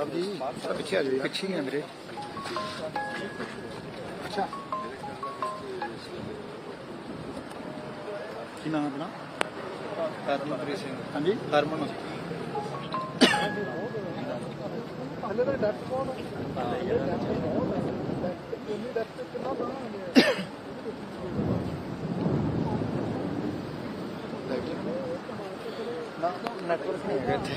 ਸਾਹਿਬ ਜੀ ਪਿੱਛੇ ਆ ਜਾਓ ਪਿੱਛੇ ਹੀ ਆ ਮੇਰੇ। ਅੱਛਾ। ਕੀ ਨਾਮ ਆਪਣਾ? ਹਰਮਨਪ੍ਰੀਤ ਸਿੰਘ। ਹਾਂਜੀ। ਹਰਮਨ। ਹਲੇ ਦਾ ਡੈਪਥ ਕੋਣ ਹੈ ਡੈਪਥ ਕਿੰਨਾ ਬਣਾ ਹੈ नेटवर्क में गए थे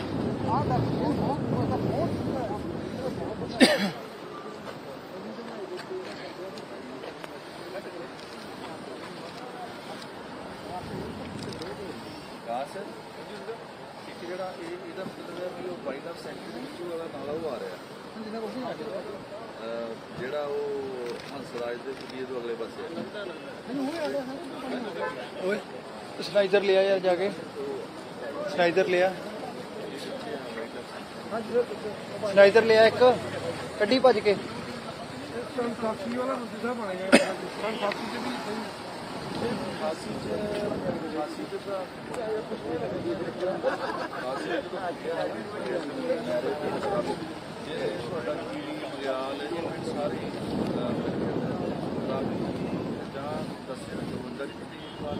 ਜਿਹੜਾ ਇਹ ਇਹਦਾ ਮਤਲਬ ਹੈ ਵੀ ਉਹ ਵਾਈਡ ਆਫ ਸੈਂਟਰ ਵਿੱਚੋਂ ਵਾਲਾ ਨਾਲਾ ਉਹ ਆ ਰਿਹਾ ਜਿਹੜਾ ਉਹ ਹੰਸਰਾਜ ਦੇ ਕੁਲੀਏ ਤੋਂ ਅਗਲੇ ਪਾਸੇ ਹੈ ਓਏ ਇਸ ਲੈ ਇਧਰ ਲਿਆ ਯਾਰ ਜਾ ਕੇ ਸਨਾਈਡਰ ਲਿਆ। ਸਨਾਈਡਰ ਲਿਆ ਇੱਕ। ਕੱਢੀ ਭੱਜ ਕੇ। ਸੰਤਾਸੀ ਵਾਲਾ ਮੁੱਦਾ ਬਣ ਗਿਆ ਸੰਤਾਸੀ ਤੇ ਵੀ ਸੰਤਾਸੀ ਚ ਸੰਤਾਸੀ ਤੇ ਤਾਂ ਕੁਝ ਨਹੀਂ ਲੱਗਦਾ ਜੇ ਤੁਹਾਡਾ ਕੀੜੀ ਮਲਿਆਲ ਇਹ ਸਾਰੇ ਜਾਂ ਦੱਸਿਆ ਜੋ ਅੰਦਰ ਦੀ ਵਾਲ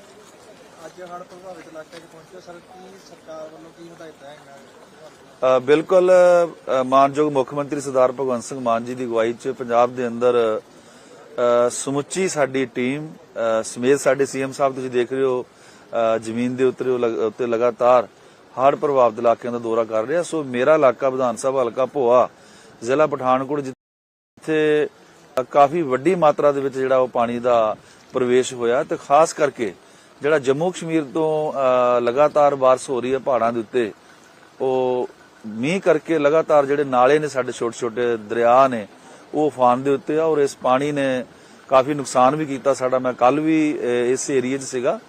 ਬਿਲਕੁਲ ਮਾਨਯੋਗ ਮੁੱਖ ਮੰਤਰੀ ਸਰਦਾਰ ਭਗਵੰਤ ਸਿੰਘ ਮਾਨ ਜੀ ਦੀ ਅਗਵਾਈ 'ਚ ਪੰਜਾਬ ਦੇ ਅੰਦਰ ਸਮੁੱਚੀ ਸਾਡੀ ਟੀਮ ਸਮੇਤ ਸਾਡੇ ਸੀਐਮ ਸਾਹਿਬ ਤੁਸੀਂ ਦੇਖ ਰਹੇ ਹੋ ਜ਼ਮੀਨ ਦੇ ਉੱਤੇ ਉੱਤੇ ਲਗਾਤਾਰ ਹੜ੍ਹ ਪ੍ਰਭਾਵਿਤ ਇਲਾਕਿਆਂ ਦਾ ਦੌਰਾ ਕਰ ਰਿਹਾ। ਸੋ ਮੇਰਾ ਇਲਾਕਾ ਵਿਧਾਨ ਸਭਾ ਹਲਕਾ ਭੋਆ, ਜ਼ਿਲ੍ਹਾ ਪਠਾਨਕੋਟ, ਜਿੱਥੇ ਕਾਫੀ ਵੱਡੀ ਮਾਤਰਾ ਦੇ ਵਿੱਚ ਜਿਹੜਾ ਉਹ ਪਾਣੀ ਦਾ ਪ੍ਰਵੇਸ਼ ਹੋਇਆ ਤੇ ਖਾਸ ਕਰਕੇ ਜਿਹੜਾ ਜੰਮੂ ਕਸ਼ਮੀਰ ਤੋਂ ਲਗਾਤਾਰ بارش ਹੋ ਰਹੀ ਹੈ ਪਹਾੜਾਂ ਦੇ ਉੱਤੇ, ਉਹ ਮੀਂਹ ਕਰਕੇ ਲਗਾਤਾਰ ਜਿਹੜੇ ਨਾਲੇ ਨੇ ਸਾਡੇ ਛੋਟੇ ਛੋਟੇ ਦਰਿਆ ਨੇ, ਉਹ ਫਾਨ ਦੇ ਉੱਤੇ ਆ ਔਰ ਇਸ ਪਾਣੀ ਨੇ ਕਾਫੀ ਨੁਕਸਾਨ ਵੀ ਕੀਤਾ ਸਾਡਾ। ਮੈਂ ਕੱਲ ਵੀ ਇਸ ਏਰੀਆ 'ਚ ਸੀਗਾ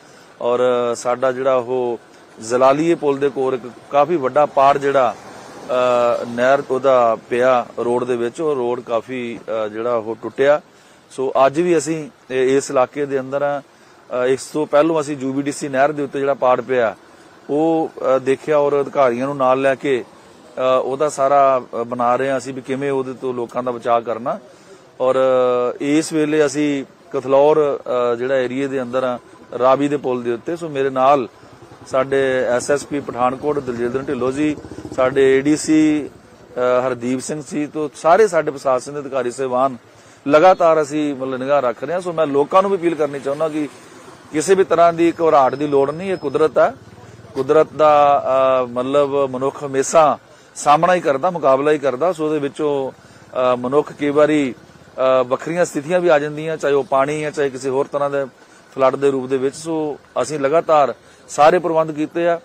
ਔਰ ਸਾਡਾ ਜਿਹੜਾ ਉਹ ਜ਼ਲਾਲੀਏ ਪੁਲ ਦੇ ਕੋਲ ਇੱਕ ਕਾਫੀ ਵੱਡਾ ਪਾੜ ਜਿਹੜਾ ਨਹਿਰ ਉਹਦਾ ਪਿਆ ਰੋਡ ਦੇ ਵਿੱਚ, ਉਹ ਰੋਡ ਕਾਫੀ ਜਿਹੜਾ ਉਹ ਟੁੱਟਿਆ। ਸੋ ਅੱਜ ਵੀ ਅਸੀਂ ਇਸ ਇਲਾਕੇ ਦੇ ਅੰਦਰ ਆ ਇਸ ਤੋਂ ਪਹਿਲਾਂ ਅਸੀਂ ਜੂਬੀਡੀਸੀ ਨਹਿਰ ਦੇ ਉੱਤੇ ਜਿਹੜਾ ਪਾੜ ਪਿਆ, ਉਹ ਦੇਖਿਆ ਔਰ ਅਧਿਕਾਰੀਆਂ ਨੂੰ ਨਾਲ ਲੈ ਕੇ ਉਹਦਾ ਸਾਰਾ ਬਣਾ ਰਹੇ ਆ ਅਸੀਂ ਵੀ ਕਿਵੇਂ ਉਹਦੇ ਤੋਂ ਲੋਕਾਂ ਦਾ ਬਚਾਅ ਕਰਨਾ। ਔਰ ਇਸ ਵੇਲੇ ਅਸੀਂ ਕਥਲੌਰ ਜਿਹੜਾ ਏਰੀਆ ਦੇ ਅੰਦਰ ਆ ਰਾਵੀ ਦੇ ਪੁਲ ਦੇ ਉੱਤੇ। ਸੋ ਮੇਰੇ ਨਾਲ ਸਾਡੇ ਐਸਐਸਪੀ ਪਠਾਨਕੋਟ ਦਲਜਿੰਦਰ ਢਿੱਲੋ ਜੀ, ਸਾਡੇ ਏਡੀਸੀ ਹਰਦੀਪ ਸਿੰਘ ਸੀ ਤੋਂ ਸਾਰੇ ਸਾਡੇ ਪ੍ਰਸ਼ਾਸਨ ਦੇ ਅਧਿਕਾਰੀ, ਸਹਿਬਾਨ, ਲਗਾਤਾਰ ਅਸੀਂ ਮਤਲਬ ਨਿਗਾਹ ਰੱਖ ਰਹੇ ਹਾਂ। ਸੋ ਮੈਂ ਲੋਕਾਂ ਨੂੰ ਵੀ ਅਪੀਲ ਕਰਨੀ ਚਾਹੁੰਦਾ ਕਿ ਕਿਸੇ ਵੀ ਤਰ੍ਹਾਂ ਦੀ ਘਬਰਾਹਟ ਦੀ ਲੋੜ ਨਹੀਂ, ਇਹ ਕੁਦਰਤ ਹੈ। ਕੁਦਰਤ ਦਾ ਮਤਲਬ ਮਨੁੱਖ ਹਮੇਸ਼ਾ ਸਾਹਮਣਾ ਹੀ ਕਰਦਾ, ਮੁਕਾਬਲਾ ਹੀ ਕਰਦਾ, ਸੋ ਉਹਦੇ ਵਿੱਚੋਂ ਮਨੁੱਖ ਕਈ ਵਾਰੀ ਵੱਖਰੀਆਂ ਸਥਿਤੀਆਂ ਵੀ ਆ ਜਾਂਦੀਆਂ, ਚਾਹੇ ਉਹ ਪਾਣੀ ਹੈ, ਚਾਹੇ ਕਿਸੇ ਹੋਰ ਤਰ੍ਹਾਂ ਦੇ ਫਲੱਡ ਦੇ ਰੂਪ ਦੇ ਵਿੱਚ। ਸੋ ਅਸੀਂ ਲਗਾਤਾਰ ਸਾਰੇ ਪ੍ਰਬੰਧ ਕੀਤੇ ਆ।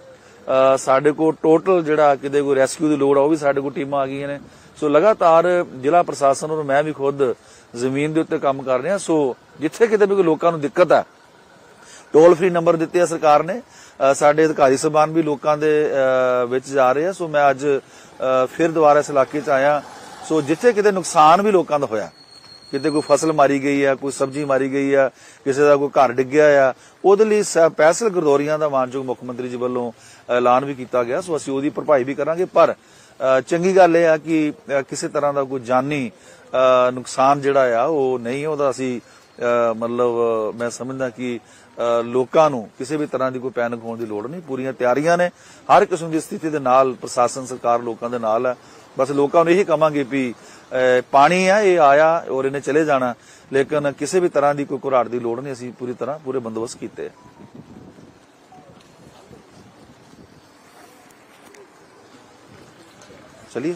ਸਾਡੇ ਕੋਲ ਟੋਟਲ ਜਿਹੜਾ ਕਿਤੇ ਕੋਈ ਰੈਸਕਿਊ ਦੀ ਲੋੜ ਆ, ਉਹ ਵੀ ਸਾਡੇ ਕੋਲ ਟੀਮਾਂ ਆ ਗਈਆਂ ਨੇ। ਸੋ ਲਗਾਤਾਰ ਜ਼ਿਲ੍ਹਾ ਪ੍ਰਸ਼ਾਸਨ ਔਰ ਮੈਂ ਵੀ ਖੁਦ ਜ਼ਮੀਨ ਦੇ ਉੱਤੇ ਕੰਮ ਕਰ ਰਿਹਾ ਸੋ ਜਿੱਥੇ ਕਿਤੇ ਵੀ ਕੋਈ ਲੋਕਾਂ ਨੂੰ ਦਿੱਕਤ ਆ ਟੋਲ ਫ੍ਰੀ ਨੰਬਰ ਦਿੱਤੇ ਆ ਸਰਕਾਰ ਨੇ। ਸਾਡੇ ਅਧਿਕਾਰੀ ਸਬਾਨ ਵੀ ਲੋਕਾਂ ਦੇ ਵਿੱਚ ਜਾ ਰਹੇ ਆ। ਸੋ ਮੈਂ ਅੱਜ ਫਿਰ ਦੁਬਾਰਾ ਇਸ ਇਲਾਕੇ 'ਚ ਆਇਆ। ਸੋ ਜਿੱਥੇ ਕਿਤੇ ਨੁਕਸਾਨ ਵੀ ਲੋਕਾਂ ਦਾ ਹੋਇਆ, ਕਿਤੇ ਕੋਈ ਫਸਲ ਮਾਰੀ ਗਈ ਆ, ਕੋਈ ਸਬਜ਼ੀ ਮਾਰੀ ਗਈ ਆ, ਕਿਸੇ ਦਾ ਕੋਈ ਘਰ ਡਿੱਗਿਆ ਆ, ਉਹਦੇ ਲਈ ਪੈਸਲ ਗਰਦੋਰੀਆਂ ਦਾ ਮਾਨਯੋਗ ਮੁੱਖ ਮੰਤਰੀ ਜੀ ਵੱਲੋਂ ਐਲਾਨ ਵੀ ਕੀਤਾ ਗਿਆ। ਸੋ ਅਸੀਂ ਉਹਦੀ ਭਰਪਾਈ ਵੀ ਕਰਾਂਗੇ। ਪਰ ਚੰਗੀ ਗੱਲ ਇਹ ਆ ਕਿ ਕਿਸੇ ਤਰ੍ਹਾਂ ਦਾ ਕੋਈ ਜਾਨੀ ਨੁਕਸਾਨ ਜਿਹੜਾ ਆ, ਉਹ ਨਹੀਂ ਉਹਦਾ ਅਸੀਂ ਮਤਲਬ ਮੈਂ ਸਮਝਦਾ ਕਿ ਲੋਕਾਂ ਨੂੰ ਕਿਸੇ ਵੀ ਤਰ੍ਹਾਂ ਦੀ ਕੋਈ ਪੈਨਿਕ ਹੋਣ ਦੀ ਲੋੜ ਨਹੀਂ। ਪੂਰੀਆਂ ਤਿਆਰੀਆਂ ਨੇ। ਹਰ ਕਿਸਮ ਦੀ ਸਥਿਤੀ ਦੇ ਨਾਲ ਪ੍ਰਸ਼ਾਸਨ, ਸਰਕਾਰ ਲੋਕਾਂ ਦੇ ਨਾਲ ਹੈ। ਬਸ ਲੋਕਾਂ ਨੂੰ ਇਹੀ ਕਹਾਂਗੇ ਵੀ ਪਾਣੀ ਆ, ਇਹ ਆਇਆ ਔਰ ਇਹਨੇ ਚਲੇ ਜਾਣਾ। ਲੇਕਿਨ ਕਿਸੇ ਵੀ ਤਰ੍ਹਾਂ ਦੀ ਕੋਈ ਘੁਰਾੜ ਦੀ ਲੋੜ ਨਹੀਂ। ਅਸੀਂ ਪੂਰੀ ਤਰ੍ਹਾਂ ਪੂਰੇ ਬੰਦੋਬਸਤ ਕੀਤੇ ਚਲਿਏ।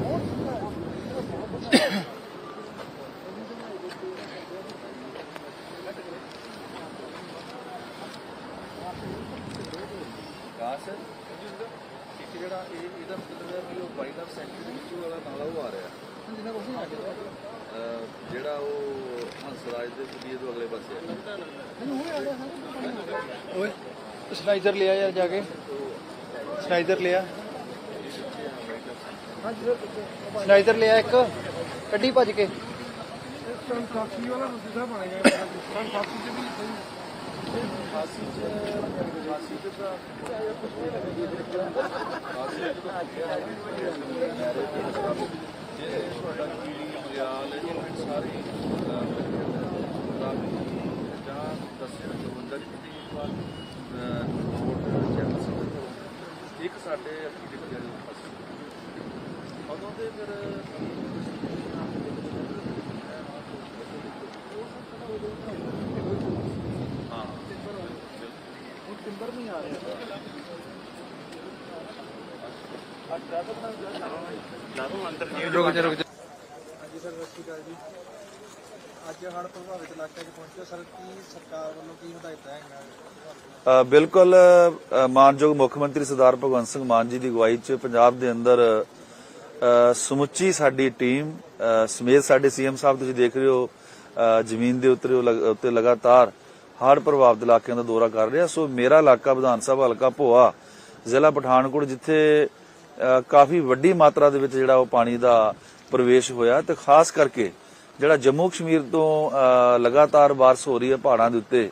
ਵਿਕਾਸ ਇੱਕ ਜਿਹੜਾ ਇਹ ਇਹਦਾ ਮਤਲਬ ਹੈ ਕਿ ਉਹ ਵਾਈਡ ਆਫ ਸੈਂਟਰ ਦੇ ਵਾਲਾ ਨਾਲਾ ਉਹ ਆ ਰਿਹਾ ਅਹ ਜਿਹੜਾ ਉਹ ਹੰਸਰਾਜ ਦੇ ਕੁੜੀ ਤੋਂ ਅਗਲੇ ਪਾਸੇ ਹੈ ਓਏ ਸਲਾਈਜ਼ਰ ਲਿਆ ਯਾਰ ਜਾ ਕੇ। ਸਲਾਈਜ਼ਰ ਲਿਆ। ਸਨਾਈਜਰ ਲਿਆ ਇੱਕ। ਕੱਢੀ ਭੱਜ ਕੇ। ਫਾਸੀ ਚ ਫਾਸੀ ਚ ਤਾਂ ਜੇ ਤੁਹਾਡਾ ਕੀੜੀ ਮਰਿਆਲ ਇਹ ਸਾਰੇ ਰਾਵੀ ਜਾਂ। ਦੱਸਿਆ ਜਵੰਦਰ ਦੀ ਵਾਰ ਰੋਡ ਚੈਨਲ ਸੀ ਇੱਕ ਸਾਡੇ ਅੱਖੀ ਦੇਖਿਆ ਜੀ ਉਦੋਂ ਦੇ ਫਿਰ ਹਾਂ ਰੁਕ ਜਾ ਰੁਕ ਜਾ। ਹਾਂਜੀ ਸਰ ਸਤਿ ਸ਼੍ਰੀ ਅਕਾਲ ਜੀ। ਅੱਜ ਹੜ੍ਹ ਪ੍ਰਭਾਵਿਤ ਇਲਾਕੇ 'ਚ ਪਹੁੰਚੇ ਸਰ ਕੀ ਸਰਕਾਰ ਵੱਲੋਂ ਕੀ ਹਦਾਇਤਾਂ ਹੈਗੀਆਂ? ਅ, ਬਿਲਕੁਲ ਅ, ਮਾਨਯੋਗ ਮੁੱਖ ਮੰਤਰੀ ਸਰਦਾਰ ਭਗਵੰਤ ਸਿੰਘ ਮਾਨ ਜੀ ਦੀ ਅਗਵਾਈ 'ਚ ਪੰਜਾਬ ਦੇ ਅੰਦਰ ਅ, ਸਮੁੱਚੀ ਸਾਡੀ ਟੀਮ ਅ, ਸਮੇਤ ਸਾਡੇ ਸੀਐਮ ਸਾਹਿਬ ਤੁਸੀਂ ਦੇਖ ਰਹੇ ਹੋ ਅ, ਜ਼ਮੀਨ ਦੇ ਉੱਤੇ ਉਹ ਲਗ- ਉੱਤੇ ਲਗਾਤਾਰ ਹੜ੍ਹ ਪ੍ਰਭਾਵਿਤ ਇਲਾਕਿਆਂ ਦਾ ਦੌਰਾ ਕਰ ਰਿਹਾ। ਸੋ ਮੇਰਾ ਇਲਾਕਾ ਵਿਧਾਨ ਸਭਾ ਹਲਕਾ ਭੋਆ, ਜ਼ਿਲ੍ਹਾ ਪਠਾਨਕੋਟ, ਜਿੱਥੇ ਕਾਫੀ ਵੱਡੀ ਮਾਤਰਾ ਦੇ ਵਿੱਚ ਜਿਹੜਾ ਉਹ ਪਾਣੀ ਦਾ ਪ੍ਰਵੇਸ਼ ਹੋਇਆ ਤੇ ਖਾਸ ਕਰਕੇ ਜਿਹੜਾ ਜੰਮੂ ਕਸ਼ਮੀਰ ਤੋਂ ਲਗਾਤਾਰ ਬਾਰਿਸ਼ ਹੋ ਰਹੀ ਹੈ ਪਹਾੜਾਂ ਦੇ ਉੱਤੇ,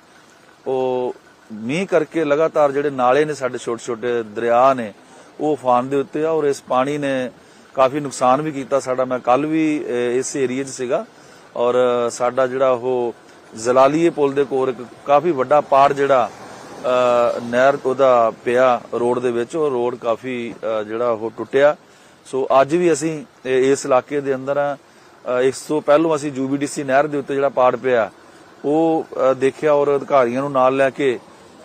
ਉਹ ਮੀਂਹ ਕਰਕੇ ਲਗਾਤਾਰ ਜਿਹੜੇ ਨਾਲੇ ਨੇ ਸਾਡੇ ਛੋਟੇ ਛੋਟੇ ਦਰਿਆ ਨੇ, ਉਹ ਉਫਾਨ ਦੇ ਉੱਤੇ ਆ ਔਰ ਇਸ ਪਾਣੀ ਨੇ ਕਾਫੀ ਨੁਕਸਾਨ ਵੀ ਕੀਤਾ। ਸਾਡਾ ਮੈਂ ਕੱਲ ਵੀ ਇਸ ਏਰੀਏ 'ਚ ਸੀਗਾ ਔਰ ਸਾਡਾ ਜਿਹੜਾ ਉਹ ਜ਼ਲਾਲੀਏ ਪੁਲ ਦੇ ਕੋਲ ਇੱਕ ਕਾਫੀ ਵੱਡਾ ਪਾੜ ਜਿਹੜਾ ਨਹਿਰ ਉਹਦਾ ਪਿਆ ਰੋਡ ਦੇ ਵਿੱਚ, ਉਹ ਰੋਡ ਕਾਫੀ ਜਿਹੜਾ ਉਹ ਟੁੱਟਿਆ। ਸੋ ਅੱਜ ਵੀ ਅਸੀਂ ਇਸ ਇਲਾਕੇ ਦੇ ਅੰਦਰ ਇਸ ਤੋਂ ਪਹਿਲਾਂ ਅਸੀਂ ਯੂਬੀਡੀਸੀ ਨਹਿਰ ਦੇ ਉੱਤੇ ਜਿਹੜਾ ਪਾੜ ਪਿਆ, ਉਹ ਦੇਖਿਆ ਔਰ ਅਧਿਕਾਰੀਆਂ ਨੂੰ ਨਾਲ ਲੈ ਕੇ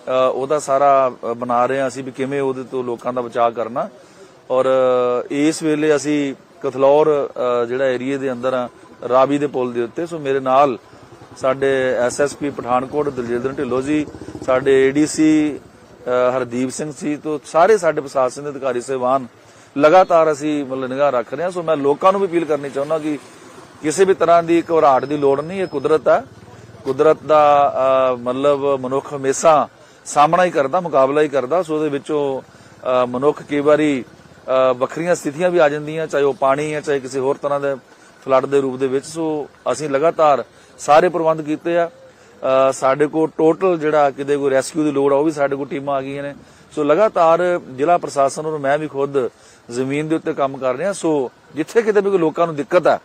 ਉਹਦਾ ਸਾਰਾ ਬਣਾ ਰਹੇ ਹਾਂ ਅਸੀਂ ਵੀ ਕਿਵੇਂ ਉਹਦੇ ਤੋਂ ਲੋਕਾਂ ਦਾ ਬਚਾਅ ਕਰਨਾ। ਔਰ ਇਸ ਵੇਲੇ ਅਸੀਂ ਕਥਲੌਰ ਜਿਹੜਾ ਏਰੀਏ ਦੇ ਅੰਦਰ ਆ, ਰਾਵੀ ਦੇ ਪੁਲ ਦੇ ਉੱਤੇ। ਸੋ ਮੇਰੇ ਨਾਲ ਸਾਡੇ ਐਸਐਸਪੀ ਪਠਾਨਕੋਟ ਦਲਜਿੰਦਰ ਢਿੱਲੋਂ ਜੀ, ਸਾਡੇ ਏਡੀਸੀ ਹਰਦੀਪ ਸਿੰਘ ਸੀ ਤੋਂ ਸਾਰੇ ਸਾਡੇ ਪ੍ਰਸ਼ਾਸਨ ਦੇ ਅਧਿਕਾਰੀ ਸਹਿਬਾਨ ਲਗਾਤਾਰ ਅਸੀਂ ਮਤਲਬ ਨਿਗਾਹ ਰੱਖ ਰਹੇ ਹਾਂ। ਸੋ ਮੈਂ ਲੋਕਾਂ ਨੂੰ ਵੀ ਅਪੀਲ ਕਰਨੀ ਚਾਹੁੰਦਾ ਕਿ ਕਿਸੇ ਵੀ ਤਰ੍ਹਾਂ ਦੀ ਘਬਰਾਹਟ ਦੀ ਲੋੜ ਨਹੀਂ, ਇਹ ਕੁਦਰਤ ਹੈ। ਕੁਦਰਤ ਦਾ ਮਤਲਬ ਮਨੁੱਖ ਹਮੇਸ਼ਾ ਸਾਹਮਣਾ ਹੀ ਕਰਦਾ, ਮੁਕਾਬਲਾ ਹੀ ਕਰਦਾ। ਸੋ ਉਹਦੇ ਵਿੱਚੋਂ ਮਨੁੱਖ ਕਈ ਵਾਰੀ ਵੱਖਰੀਆਂ ਸਥਿਤੀਆਂ ਵੀ ਆ ਜਾਂਦੀਆਂ, ਚਾਹੇ ਉਹ ਪਾਣੀ ਹੈ, ਚਾਹੇ ਕਿਸੇ ਹੋਰ ਤਰ੍ਹਾਂ ਦੇ ਫਲੱਡ ਦੇ ਰੂਪ ਦੇ ਵਿੱਚ, ਸੋ ਅਸੀਂ ਲਗਾਤਾਰ ਸਾਰੇ ਪ੍ਰਬੰਧ ਕੀਤੇ ਆ। ਸਾਡੇ ਕੋਲ ਟੋਟਲ ਜਿਹੜਾ ਕਿਤੇ ਕੋਈ ਰੈਸਕਿਊ ਦੀ ਲੋੜ ਆ, ਉਹ ਵੀ ਸਾਡੇ ਕੋਲ ਟੀਮਾਂ ਆ ਗਈਆਂ ਨੇ। ਸੋ ਲਗਾਤਾਰ ਜ਼ਿਲ੍ਹਾ ਪ੍ਰਸ਼ਾਸਨ ਔਰ ਮੈਂ ਵੀ ਖੁਦ ਜ਼ਮੀਨ ਦੇ ਉੱਤੇ ਕੰਮ ਕਰ ਰਿਹਾ। ਸੋ ਜਿੱਥੇ ਕਿਤੇ ਵੀ ਕੋਈ ਲੋਕਾਂ ਨੂੰ ਦਿੱਕਤ ਹੈ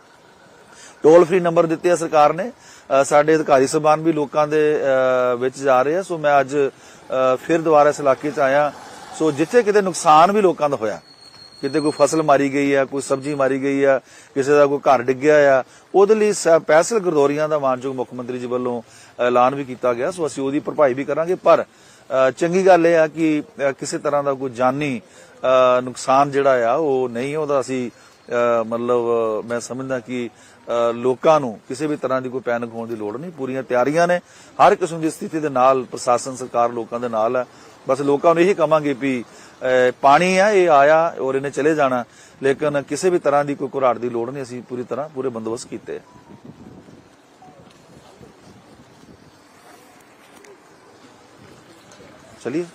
ਟੋਲ ਫ੍ਰੀ ਨੰਬਰ ਦਿੱਤੇ ਆ ਸਰਕਾਰ ਨੇ। ਸਾਡੇ ਅਧਿਕਾਰੀ ਸਬਾਨ ਵੀ ਲੋਕਾਂ ਦੇ ਵਿੱਚ ਜਾ ਰਹੇ ਆ। ਸੋ ਮੈਂ ਅੱਜ ਫਿਰ ਦੁਬਾਰਾ ਇਸ ਇਲਾਕੇ 'ਚ ਆਇਆ। ਸੋ ਜਿੱਥੇ ਕਿਤੇ ਨੁਕਸਾਨ ਵੀ ਲੋਕਾਂ ਦਾ ਹੋਇਆ ਕਿਤੇ ਕੋਈ ਫਸਲ ਮਾਰੀ ਗਈ ਆ, ਕੋਈ ਸਬਜ਼ੀ ਮਾਰੀ ਗਈ ਆ, ਕਿਸੇ ਦਾ ਕੋਈ ਘਰ ਡਿੱਗਿਆ ਆ, ਉਹਦੇ ਲਈ ਸਪੈਸ਼ਲ ਗਰਦੌਰੀਆਂ ਦਾ ਮਾਨਯੋਗ ਮੁੱਖ ਮੰਤਰੀ ਜੀ ਵੱਲੋਂ ਐਲਾਨ ਵੀ ਕੀਤਾ ਗਿਆ, ਸੋ ਅਸੀਂ ਉਹਦੀ ਭਰਪਾਈ ਵੀ ਕਰਾਂਗੇ, ਪਰ ਚੰਗੀ ਗੱਲ ਇਹ ਆ ਕਿ ਕਿਸੇ ਤਰ੍ਹਾਂ ਦਾ ਕੋਈ ਜਾਨੀ ਨੁਕਸਾਨ ਜਿਹੜਾ ਆ, ਉਹ ਨਹੀਂ ਉਹਦਾ ਅਸੀਂ ਮਤਲਬ ਮੈਂ ਸਮਝਦਾ ਕਿ ਲੋਕਾਂ ਨੂੰ ਕਿਸੇ ਵੀ ਤਰ੍ਹਾਂ ਦੀ ਕੋਈ ਪੈਨਿਕ ਹੋਣ ਦੀ ਲੋੜ ਨਹੀਂ, ਪੂਰੀਆਂ ਤਿਆਰੀਆਂ ਨੇ, ਹਰ ਕਿਸਮ ਦੀ ਸਥਿਤੀ ਦੇ ਨਾਲ, ਪ੍ਰਸ਼ਾਸਨ, ਸਰਕਾਰ ਲੋਕਾਂ ਦੇ ਨਾਲ ਹੈ ਬਸ ਲੋਕਾਂ ਨੂੰ ਇਹੀ ਕਹਾਂਗੇ ਵੀ ਪਾਣੀ ਆ ਇਹ ਆਇਆ ਔਰ ਇਹਨੇ ਚਲੇ ਜਾਣਾ। ਲੇਕਿਨ ਕਿਸੇ ਵੀ ਤਰ੍ਹਾਂ ਦੀ ਕੋਈ ਘੁਰਾੜ ਦੀ ਲੋੜ ਨਹੀਂ ਅਸੀਂ ਪੂਰੀ ਤਰ੍ਹਾਂ ਪੂਰੇ ਬੰਦੋਬਸਤ ਕੀਤੇ। ਚਲਿए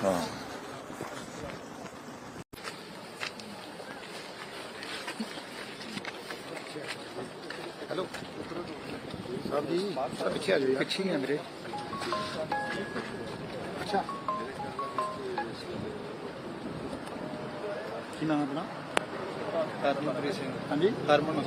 हाँ ਹੈਲੋ ਸਾਹਿਬ ਜੀ ਪਿੱਛੇ ਆ ਜਾਓ। ਪਿੱਛੇ ਹੀ ਆ ਮੇਰੇ। ਅੱਛਾ ਕੀ ਨਾਮ ਆਪਣਾ? ਹਰਮਨਪ੍ਰੀਤ ਸਿੰਘ। ਹਾਂਜੀ? ਹਰਮਨ।